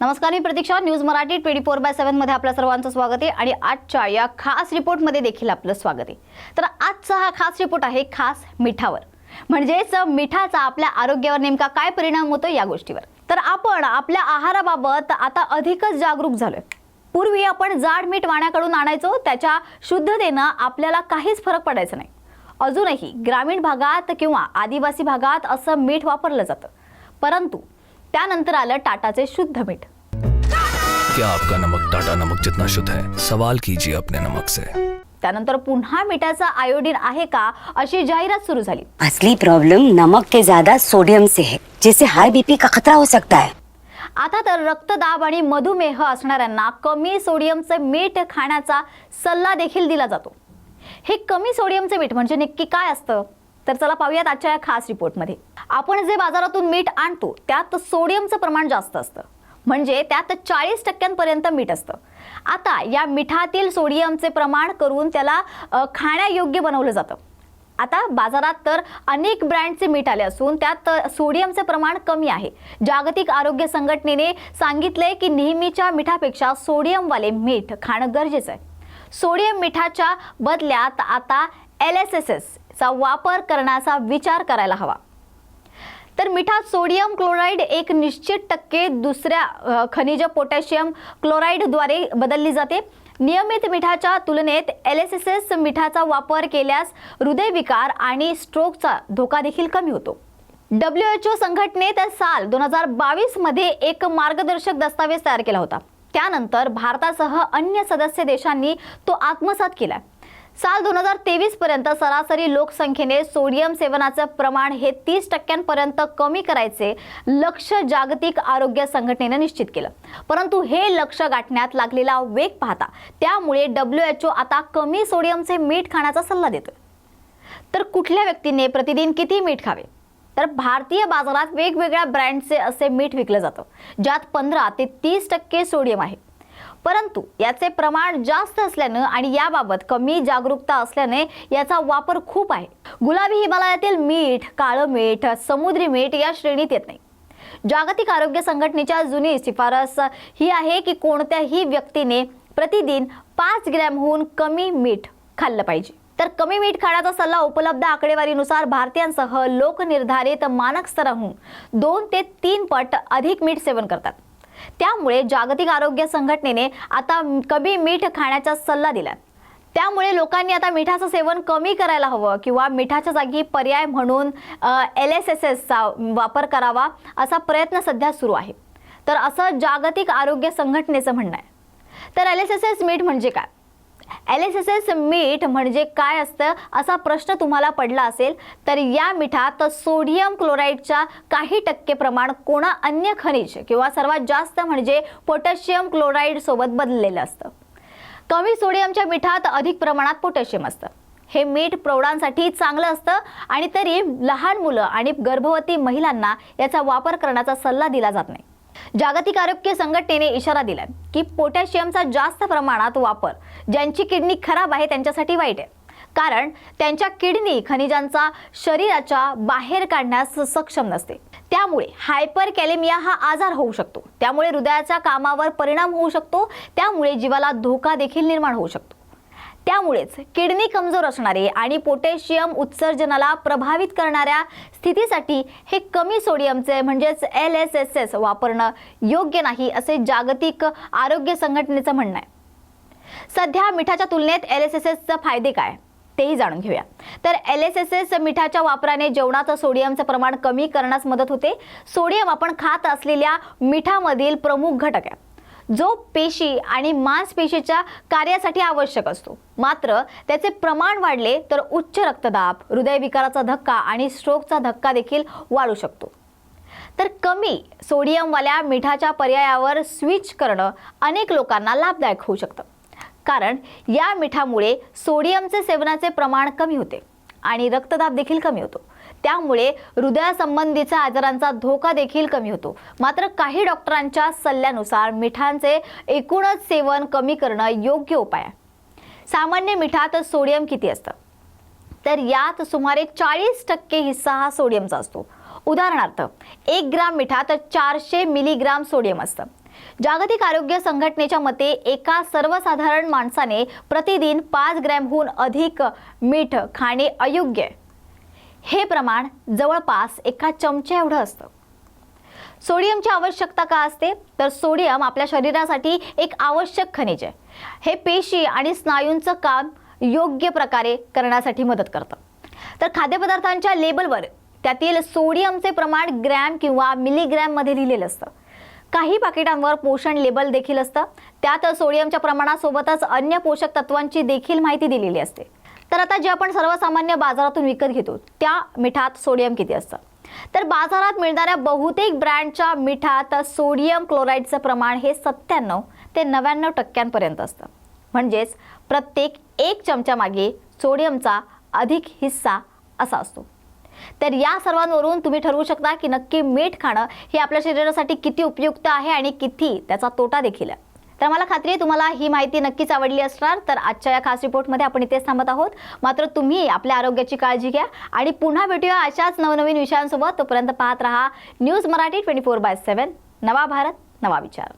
नमस्कार मी Pratiksha. News Marathi twenty four by सेव्हनमध्ये आपल्या सर्वांचं स्वागत आहे आणि आजच्या या खास रिपोर्टमध्ये देखील आपलं स्वागत आहे. तर आजचा हा खास रिपोर्ट आहे खास मिठावर. म्हणजेच मिठाचा आपल्या आरोग्यावर नेमका काय परिणाम होतो या गोष्टीवर. तर आपण आपल्या आहाराबाबत आता अधिकच जागरूक झालोय. पूर्वी आपण जाड मीठ वाण्याकडून आणायचो त्याच्या शुद्धतेनं आपल्याला काहीच फरक पडायचा नाही. अजूनही ग्रामीण भागात किंवा आदिवासी भागात असं मीठ वापरलं जातं. परंतु त्यानंतर आलं टाटाचे शुद्ध मीठ. क्या आपका नमक टाटा नमक जितना शुद्ध है? सवाल कीजिए अपने नमक से। त्यानंतर पुन्हा मिठाचा आयोडीन आहे का अशी जाहिरात सुरू झाली. असली प्रॉब्लम नमक के ज्यादा सोडियम से है जिससे हाई बीपी का खतरा हो सकता है। आता तर रक्तदाब आणि मधुमेह असणाऱ्यांना कमी सोडियमचे मीठ खाण्याचा सल्ला देखील दिला जातो. हे कमी सोडियमचे मीठ म्हणजे नक्की काय असतं? तर चला पाहूयात आजच्या या खास रिपोर्टमध्ये. आपण जे बाजारातून मीठ आणतो त्यात सोडियमचं प्रमाण जास्त असतं. म्हणजे त्यात चाळीस टक्क्यांपर्यंत मीठ असतं. आता या मिठातील सोडियमचे प्रमाण करून त्याला खाण्यायोग्य बनवलं जातं. आता बाजारात तर अनेक ब्रँडचे मीठ आले असून त्यात सोडियमचे प्रमाण कमी आहे. जागतिक आरोग्य संघटनेने सांगितलंय की नेहमीच्या मिठापेक्षा सोडियमवाले मीठ खाणं गरजेचं आहे. सोडियम मिठाच्या बदल्यात आता एल एस एस एसचा वापर करण्याचा विचार करायला हवा. तर मिठात सोडियम क्लोराईड एक निश्चित टक्के दुसऱ्या खनिज पोटॅशियम क्लोराईडद्वारे बदलली जाते. नियमित मिठाच्या तुलनेत एल एस एस एस मिठाचा वापर केल्यास हृदयविकार आणि स्ट्रोकचा धोका देखील कमी होतो. डब्ल्यू एच ओ संघटनेत साल दोन हजार बावीसमध्ये एक मार्गदर्शक दस्तावेज तयार केला होता. त्यानंतर भारतासह अन्य सदस्य देशांनी तो आत्मसात केला. साल दोन हजार तेवीस पर्यंत सरासरी लोकसंख्येने सोडियम सेवनाचं प्रमाण हे तीस टक्क्यांपर्यंत कमी करायचे लक्ष्य जागतिक आरोग्य संघटनेनं निश्चित केलं. परंतु हे लक्ष्य गाठण्यात लागलेला वेग पाहता त्यामुळे डब्ल्यू एच ओ आता कमी सोडियमचे मीठ खाण्याचा सल्ला देतोय. तर कुठल्या व्यक्तीने प्रतिदिन किती मीठ खावे? तर भारतीय बाजारात वेगवेगळ्या ब्रँडचे असे मीठ विकलं जातं ज्यात पंधरा ते तीस टक्के सोडियम आहे. परंतु याचे प्रमाण जास्त असल्यानं आणि याबाबत कमी जागरूकता असल्याने याचा वापर खूप आहे. गुलाबी हिमालयातील मीठ काळं मीठ समुद्री मीठ या श्रेणीत येत नाही. जागतिक आरोग्य संघटनेच्या जुनी शिफारस ही आहे की कोणत्याही व्यक्तीने प्रतिदिन पाच ग्रॅमहून कमी मीठ खाल्लं पाहिजे. तर कमी मीठ खाण्याचा सल्ला उपलब्ध आकडेवारीनुसार भारतीयांसह लोकनिर्धारित मानक स्तराहून दोन ते तीन पट अधिक मीठ सेवन करतात. त्यामुळे जागतिक आरोग्य संघटनेने आता कमी मीठ खाण्याचा सल्ला दिला त्यामुळे लोकांनी आता मिठाचं सेवन कमी करायला हवं किंवा मिठाच्या जागी पर्याय म्हणून एल एस एस एसचा वापर करावा असा प्रयत्न सध्या सुरू आहे. तर असं जागतिक आरोग्य संघटनेचं म्हणणं आहे. तर एल एस एस एस मीठ म्हणजे काय? एल एस एस एस मीठ म्हणजे काय असतं असा प्रश्न तुम्हाला पडला असेल तर या मिठात सोडियम क्लोराईडच्या काही टक्के प्रमाण कोणा अन्य खनिज किंवा सर्वात जास्त म्हणजे पोटॅशियम क्लोराईड सोबत बदललेलं असतं. कमी सोडियमच्या मिठात अधिक प्रमाणात पोटॅशियम असतं. हे मीठ प्रौढांसाठी चांगलं असतं आणि तरी लहान मुलं आणि गर्भवती महिलांना याचा वापर करण्याचा सल्ला दिला जात नाही. जागतिक आरोग्य संघटनेने इशारा दिलाय की पोटॅशियमचा जास्त प्रमाणात वापर ज्यांची किडनी खराब आहे त्यांच्यासाठी वाईट आहे. कारण त्यांच्या किडनी खनिजांचा शरीराच्या बाहेर काढण्यास सक्षम नसते. त्यामुळे हायपर कॅलेमिया हा आजार होऊ शकतो. त्यामुळे हृदयाच्या कामावर परिणाम होऊ शकतो. त्यामुळे जीवाला धोका देखील निर्माण होऊ शकतो. त्यामुळेच किडनी कमजोर असणारे आणि पोटॅशियम उत्सर्जनाला प्रभावित करणाऱ्या स्थितीसाठी हे कमी सोडियमचे म्हणजेच एल एस एस एस वापरणं योग्य नाही असे जागतिक आरोग्य संघटनेचं म्हणणं आहे. सध्या मिठाच्या तुलनेत एल एस एस एसचे फायदे काय तेही जाणून घेऊया. तर एल एस एस एस मिठाच्या वापराने जेवणाचं सोडियमचं प्रमाण कमी करण्यास मदत होते. सोडियम आपण खात असलेल्या मिठामधील प्रमुख घटक आहे. जो पेशी आणि मांसपेशीच्या कार्यासाठी आवश्यक असतो. मात्र त्याचे प्रमाण वाढले तर उच्च रक्तदाब हृदयविकाराचा धक्का आणि स्ट्रोकचा धक्का देखील वाढू शकतो. तर कमी सोडियमवाल्या मिठाच्या पर्यायावर स्विच करणं अनेक लोकांना लाभदायक होऊ शकतं. कारण या मिठामुळे सोडियमचे सेवनाचे प्रमाण कमी होते आणि रक्तदाब देखील कमी होतो. त्यामुळे हृदयासंबंधीचा आजारांचा धोका देखील कमी होतो. मात्र काही डॉक्टरांच्या सल्ल्यानुसार मिठांचे एकूणच सेवन कमी करणं योग्य उपाय आहे. सामान्य मिठात सोडियम किती असतं? तर यात सुमारे चाळीस टक्के हिस्सा हा सोडियमचा असतो. उदाहरणार्थ एक ग्राम मिठात चारशे मिलीग्राम सोडियम असतं. जागतिक आरोग्य संघटनेच्या मते एका सर्वसाधारण माणसाने प्रतिदिन पाच ग्रॅमहून अधिक मीठ खाणे अयोग्य आहे. हे प्रमाण जवळपास एका चमच्या एवढं असतं. सोडियमची आवश्यकता का असते? तर सोडियम आपल्या शरीरासाठी एक आवश्यक खनिज आहे. हे पेशी आणि स्नायूंचं काम योग्य प्रकारे करण्यासाठी मदत करतं. तर खाद्यपदार्थांच्या लेबलवर त्यातील सोडियमचे प्रमाण ग्रॅम किंवा मिलीग्रॅममध्ये लिहिलेलं असतं. काही पाकिटांवर पोषण लेबल देखील असतं. त्यात सोडियमच्या प्रमाणासोबतच अन्य पोषक तत्वांची देखील माहिती दिलेली असते. तर आता जे आपण सर्वसामान्य बाजारातून विकत घेतो त्या मिठात सोडियम किती असतं? तर बाजारात मिळणाऱ्या बहुतेक ब्रँडच्या मिठात सोडियम क्लोराईडचं प्रमाण हे सत्त्याण्णव ते नव्याण्णव टक्क्यांपर्यंत असतं. म्हणजेच प्रत्येक एक चमच्यामागे सोडियमचा अधिक हिस्सा असा असतो. तर या सर्वांवरून तुम्ही ठरवू शकता की नक्की मीठ खाणं हे आपल्या शरीरासाठी किती उपयुक्त आहे आणि किती त्याचा तोटा देखील आहे. तर मला खात्री आहे तुम्हाला ही माहिती नक्कीच आवडली असणार. तर आजच्या या खास रिपोर्टमध्ये आपण इथेच थांबत आहोत. मात्र तुम्ही आपल्या आरोग्याची काळजी घ्या आणि पुन्हा भेटूया अशाच नवनवीन विषयांसोबत. तोपर्यंत पाहत रहा news Marathi twenty four by seven नवा भारत नवा विचार.